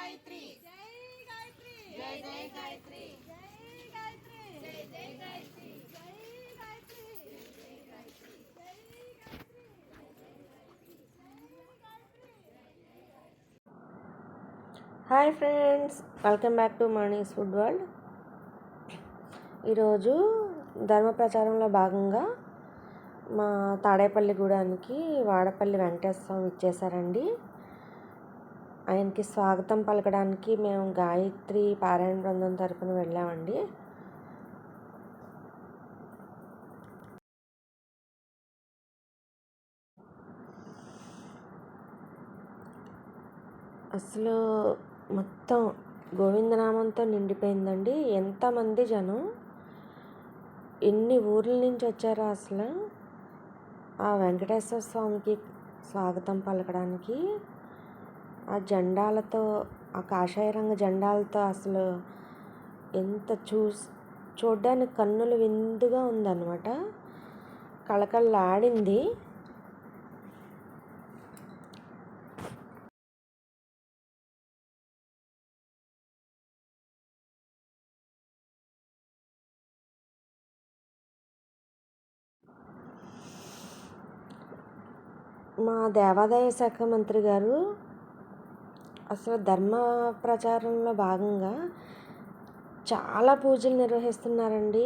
గాయత్రి. జై గాయత్రి. జై జై గాయత్రి. జై గాయత్రి. జై జై గాయత్రి జై Gayatri Jai Gayatri Jai Gayatri hi friends welcome back to Mani's food world. ఈరోజు ధర్మ ప్రచారంలో భాగంగా మా తాడేపల్లి గూడానికి వాడపల్లి వెంకటేశ్వర స్వామి ఇచ్చేసారండి ఆయనకి స్వాగతం పలకడానికి మేము గాయత్రి పారాయణ బృందం తరపున వెళ్ళామండి. అసలు మొత్తం గోవిందనామంతో నిండిపోయిందండి. ఎంతమంది జనం? ఎన్ని ఊర్ల నుంచి వచ్చారో అసలు? ఆ వెంకటేశ్వర స్వామికి స్వాగతం పలకడానికి ఆ జెండాలతో ఆ కాషాయ రంగు జెండాలతో అసలు ఎంత చూస్ చూడ్డానికి కన్నులు విందుగా ఉందన్నమాట. కళకళలాడింది. మా దేవాదాయ శాఖ మంత్రి గారు అసలు ధర్మ ప్రచారంలో భాగంగా చాలా పూజలు నిర్వహిస్తున్నారండి.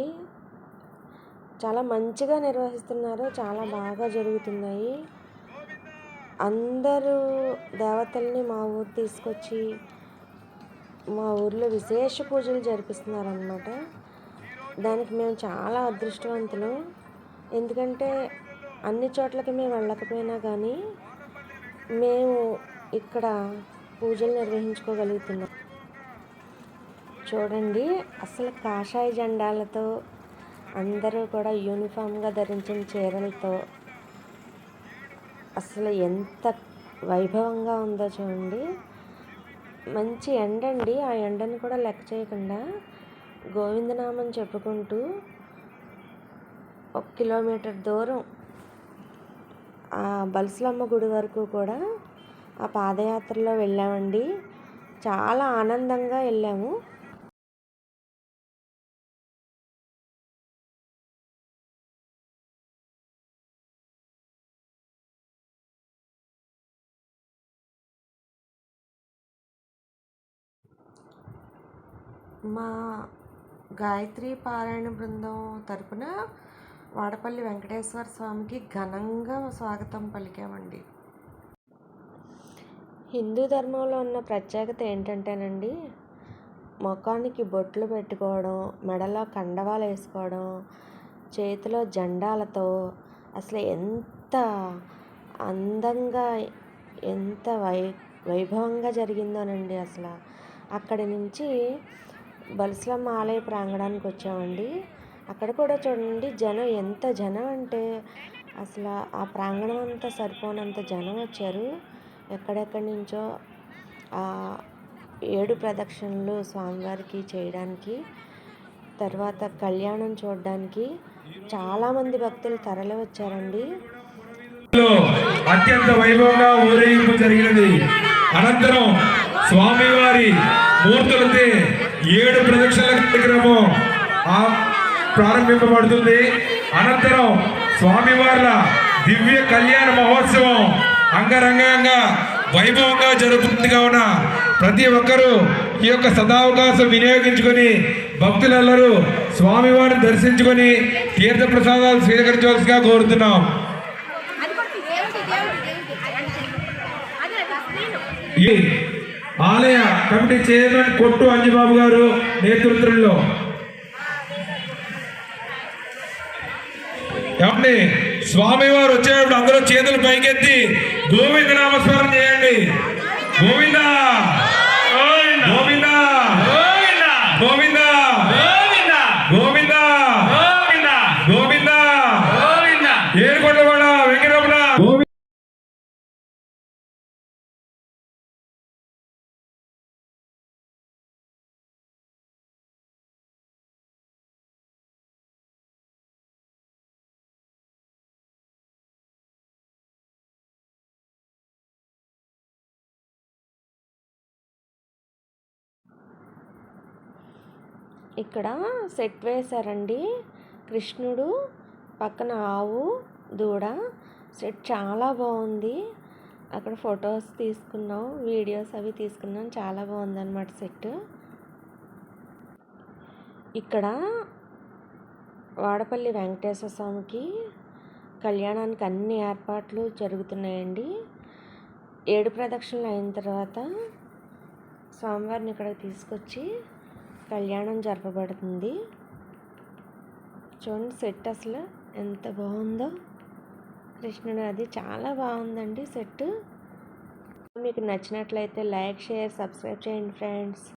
చాలా మంచిగా నిర్వహిస్తున్నారు. చాలా బాగా జరుగుతున్నాయి. అందరూ దేవతల్ని మా ఊరు తీసుకొచ్చి మా ఊర్లో విశేష పూజలు జరిపిస్తున్నారనమాట దానికి మేము చాలా అదృష్టవంతులు. ఎందుకంటే అన్ని చోట్లకి మేము వెళ్ళకపోయినా కానీ మేము ఇక్కడ పూజలు నిర్వహించుకోగలుగుతున్నాం. చూడండి అసలు కాషాయ జెండాలతో అందరూ కూడా యూనిఫామ్గా ధరించిన చీరలతో అసలు ఎంత వైభవంగా ఉందో చూడండి. మంచి ఎండ అండి. ఆ ఎండను కూడా లెక్క చేయకుండా గోవిందనామం చెప్పుకుంటూ ఒక కిలోమీటర్ దూరం ఆ బల్సులమ్మ గుడి వరకు కూడా ఆ పాదయాత్రలో వెళ్ళామండి. చాలా ఆనందంగా వెళ్ళాము. మా గాయత్రి పారాయణ బృందం తరపున వాడపల్లి వెంకటేశ్వర స్వామికి ఘనంగా స్వాగతం పలికామండి. హిందూ ధర్మంలో ఉన్న ప్రత్యేకత ఏంటంటేనండి ముఖానికి బొట్లు పెట్టుకోవడం మెడలో కండవాలు వేసుకోవడం చేతిలో జెండాలతో అసలు ఎంత అందంగా ఎంత వై వైభవంగా జరిగిందోనండి అసలు. అక్కడి నుంచి బలిస్లమ్మ ఆలయ ప్రాంగణానికి వచ్చామండి. అక్కడ కూడా చూడండి జనం ఎంత జనం అంటే అసలు ఆ ప్రాంగణం అంతా సరిపోనంత జనం వచ్చారు. ఎక్కడెక్కడి నుంచో ఏడు ప్రదక్షిణలు స్వామివారికి చేయడానికి తర్వాత కళ్యాణం చూడడానికి చాలామంది భక్తులు తరలి వచ్చారండి. అత్యంత వైభవంగా ఊరేగింపు జరిగినది అనంతరం స్వామివారి మూర్తులతో ఏడు ప్రదక్షిణల కార్యక్రమం ప్రారంభింపబడుతుంది. అనంతరం స్వామివార్ల దివ్య కళ్యాణ మహోత్సవం అంగరంగంగా వైభవంగా జరుగుతుంది కావున ప్రతి ఒక్కరూ ఈ యొక్క సదావకాశం వినియోగించుకొని భక్తులందరూ స్వామివారిని దర్శించుకొని తీర్థ ప్రసాదాలు స్వీకరించవలసిగా కోరుతున్నాం. ఈ ఆలయ కమిటీ చైర్మన్ కొట్టు అంజబాబు గారు నేతృత్వంలో. ఏమండి? స్వామివారు వచ్చేటప్పుడు అందరూ చేతులు పైకెత్తి గోవింద నామస్మరణ చేయండి. గోవిందా! ఇక్కడ సెట్ వేశారండి. కృష్ణుడు పక్కన ఆవు దూడ. సెట్ చాలా బాగుంది. అక్కడ ఫొటోస్ తీసుకున్నాం వీడియోస్ అవి తీసుకున్నాం. చాలా బాగుందన్నమాట సెట్. ఇక్కడ వాడపల్లి వెంకటేశ్వర స్వామికి కళ్యాణానికి అన్ని ఏర్పాట్లు జరుగుతున్నాయండి. ఏడు ప్రదక్షిణలు అయిన తర్వాత స్వామివారిని ఇక్కడికి తీసుకొచ్చి కళ్యాణం జరపబడుతుంది. చూడండి సెట్ అసలు ఎంత బాగుందో. కృష్ణుడు అది చాలా బాగుందండి సెట్ మీకు నచ్చినట్లయితే లైక్ షేర్ సబ్స్క్రైబ్ చేయండి ఫ్రెండ్స్.